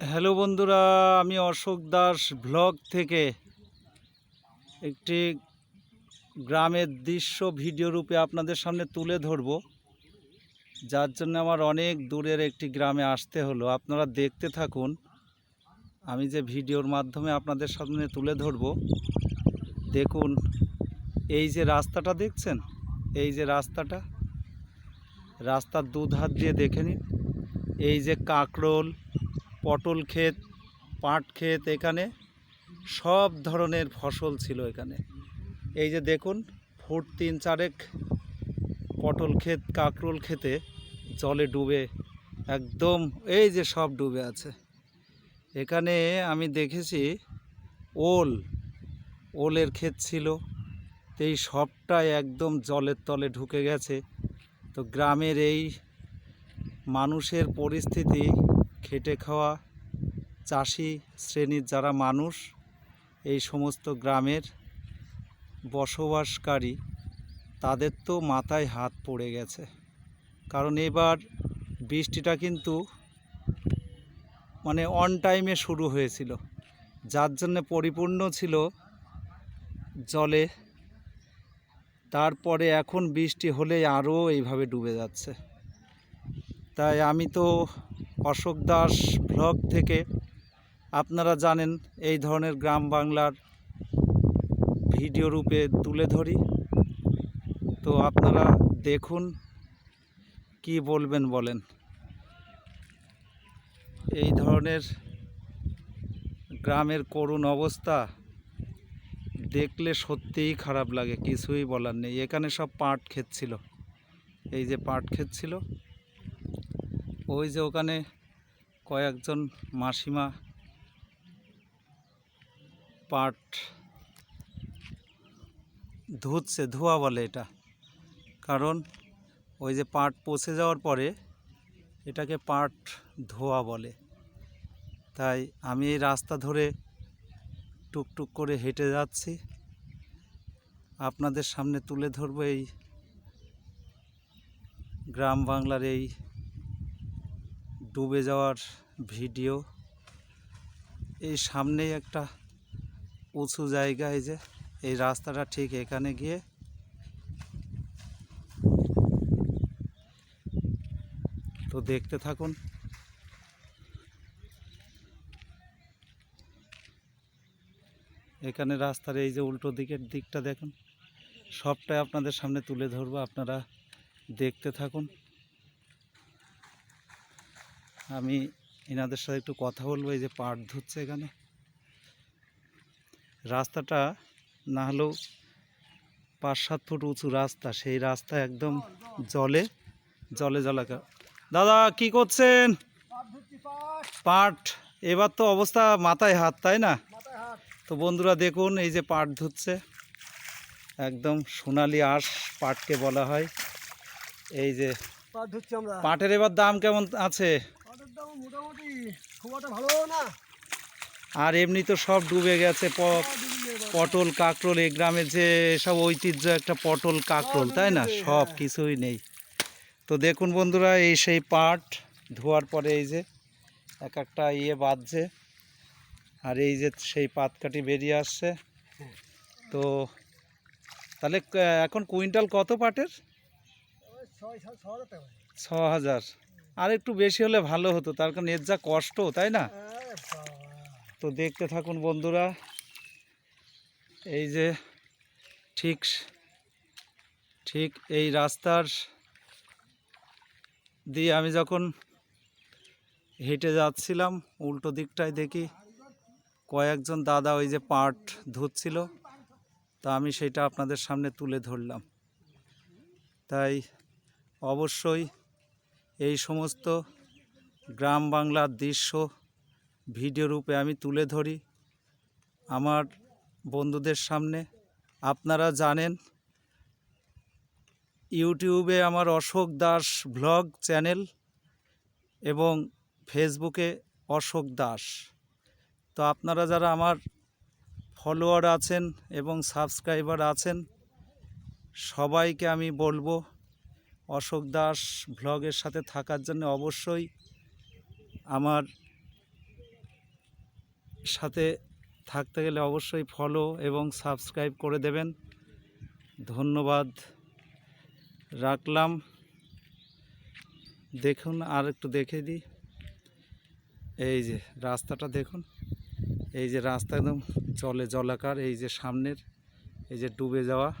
Hello বন্ধুরা, আমি Ashok Das blog থেকে একটি গ্রামের দৃশ্য ভিডিও রূপে আপনাদের সামনে তুলে ধরব, যার জন্য আমার অনেক দূরের একটি গ্রামে আসতে হলো। আপনারা দেখতে থাকুন, আমি যে ভিডিওর মাধ্যমে আপনাদের সামনে তুলে ধরব। দেখুন, এই যে রাস্তাটা দেখছেন? এই যে রাস্তাটা, রাস্তার দু ধার দিয়ে দেখে নিন। এই যে কাকরোল পটল ক্ষেত, পাট ক্ষেত এখানে সব ধরনের ফসল ছিল এখানে। এই যে দেখুন, ফুট তিন চারেক পটল ক্ষেত, কাঁকরোল খেতে জলে ডুবে একদম এই যে সব ডুবে আছে। এখানে আমি দেখেছি ওল, ওলের ক্ষেত ছিল, তো এই সবটাই একদম জলের তলে ঢুকে গেছে। তো গ্রামের এই মানুষের পরিস্থিতি খেটে খাওয়া চাষি শ্রেণির যারা মানুষ, এই সমস্ত গ্রামের বসবাসকারী, তাদের তো মাথায় হাত পড়ে গেছে। কারণ এবার বৃষ্টিটা কিন্তু মানে অন টাইমে শুরু হয়েছিল। যার জন্য পরিপূর্ণ ছিল জলে। তারপরে এখন বৃষ্টি হলে আরও এইভাবে ডুবে যাচ্ছে। তাই আমি তো অশোক দাস ব্লগ থেকে আপনারা জানেন এই ধরনের গ্রাম বাংলার ভিডিও রূপে তুলে ধরি। তো আপনারা দেখুন কি বলবেন বলেন। এই ধরনের গ্রামের করুণ অবস্থা দেখলে সত্যিই খারাপ লাগে, কিছুই বলার নেই। এখানে সব পাট ক্ষেত ছিল। এই যে পাট ক্ষেত ছিল ওই যে ওখানে কয়েকজন মাসিমা পাট ধুচ্ছে ধোয়া বলে এটা। কারণ ওই যে পাট পচে যাওয়ার পরে এটাকে পাট ধোয়া বলে। তাই আমি এই রাস্তা ধরে টুকটুক করে হেঁটে যাচ্ছি। আপনাদের সামনে তুলে ধরবো এই গ্রাম বাংলার এই ডুবে যাওয়ার ভিডিও। এই সামনেই একটা উঁচু জায়গায় যে, এই রাস্তাটা ঠিক এখানে গিয়ে। তো দেখতে থাকুন। এখানে রাস্তার এই যে উল্টো দিকের দিকটা দেখুন। সবটাই আপনাদের সামনে তুলে ধরবো, আপনারা দেখতে থাকুন। আমি এনাদের সাথে একটু কথা বলব এই যে পাট ধুচ্ছে এখানে। রাস্তাটা না হলেও পাঁচ সাত ফুট উঁচু রাস্তা সেই রাস্তা একদম জলে জলে জলাকা। দাদা কি করছেন? পাট এবার তো অবস্থা মাথায় হাত তাই না? তো বন্ধুরা দেখুন এই যে পাট ধুচ্ছে একদম সোনালি আঁশ পাটকে বলা হয়। এই যে পাটের এবার দাম কেমন আছে? খুব একটা ভালো না? আর এমনি তো সব ডুবে গেছে পটল কাকরোল এই গ্রামের যে সব ঐতিহ্য একটা পটল কাকরোল তাই না? সব হ্যাঁ। কিছুই নেই। তো দেখুন বন্ধুরা এই সেই পাট ধোয়ার পরে এই যে এক একটা ইয়ে বাঁধছে আর এই যে সেই পাতকাঠি বেরিয়ে আসছে। তো তাহলে এখন কুইন্টাল কত পাটের? ছ হাজার। আর একটু বেশি হলে ভালো হতো, তার কারণ এর যা কষ্ট, তাই না? তো দেখতে থাকুন বন্ধুরা, এই যে ঠিক ঠিক এই রাস্তার দিয়ে আমি যখন হেঁটে যাচ্ছিলাম, উল্টো দিকটায় দেখি কয়েকজন দাদা ওই যে পাট ধুচ্ছিল, তা আমি সেটা আপনাদের সামনে তুলে ধরলাম। তাই অবশ্যই এই সমস্ত গ্রাম বাংলার দৃশ্য ভিডিও রূপে আমি তুলে ধরি আমার বন্ধুদের সামনে। আপনারা জানেন, ইউটিউবে আমার অশোক দাস ব্লগ চ্যানেল এবং ফেসবুকে অশোক দাস। তো আপনারা যারা আমার ফলোয়ার আছেন এবং সাবস্ক্রাইবার আছেন, সবাইকে আমি বলব অশোক দাস ব্লগের সাথে থাকার জন্য অবশ্যই আমার সাথে থাকতে গেলে অবশ্যই ফলো এবং সাবস্ক্রাইব করে দেবেন। ধন্যবাদ। রাখলাম। দেখুন, আর একটু দেখে দিই। এই যে রাস্তাটা দেখুন। এই যে রাস্তা একদম জলে জলাকার, এই যে সামনের, এই যে ডুবে যাওয়া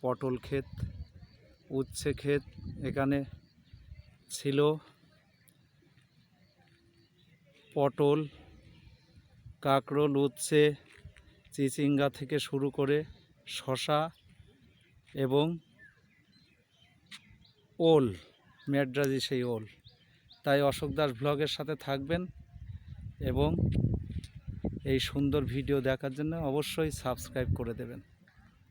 পটল ক্ষেত। উচ্ছে ক্ষেত এখানে ছিল। পটল, কাঁকরোল, উচ্ছে, চিচিঙ্গা থেকে শুরু করে শশা এবং ওল, মেডরাজি সেই ওল। তাই অশোক দাস ব্লগের সাথে থাকবেন এবং এই সুন্দর ভিডিও দেখার জন্য অবশ্যই সাবস্ক্রাইব করে দেবেন।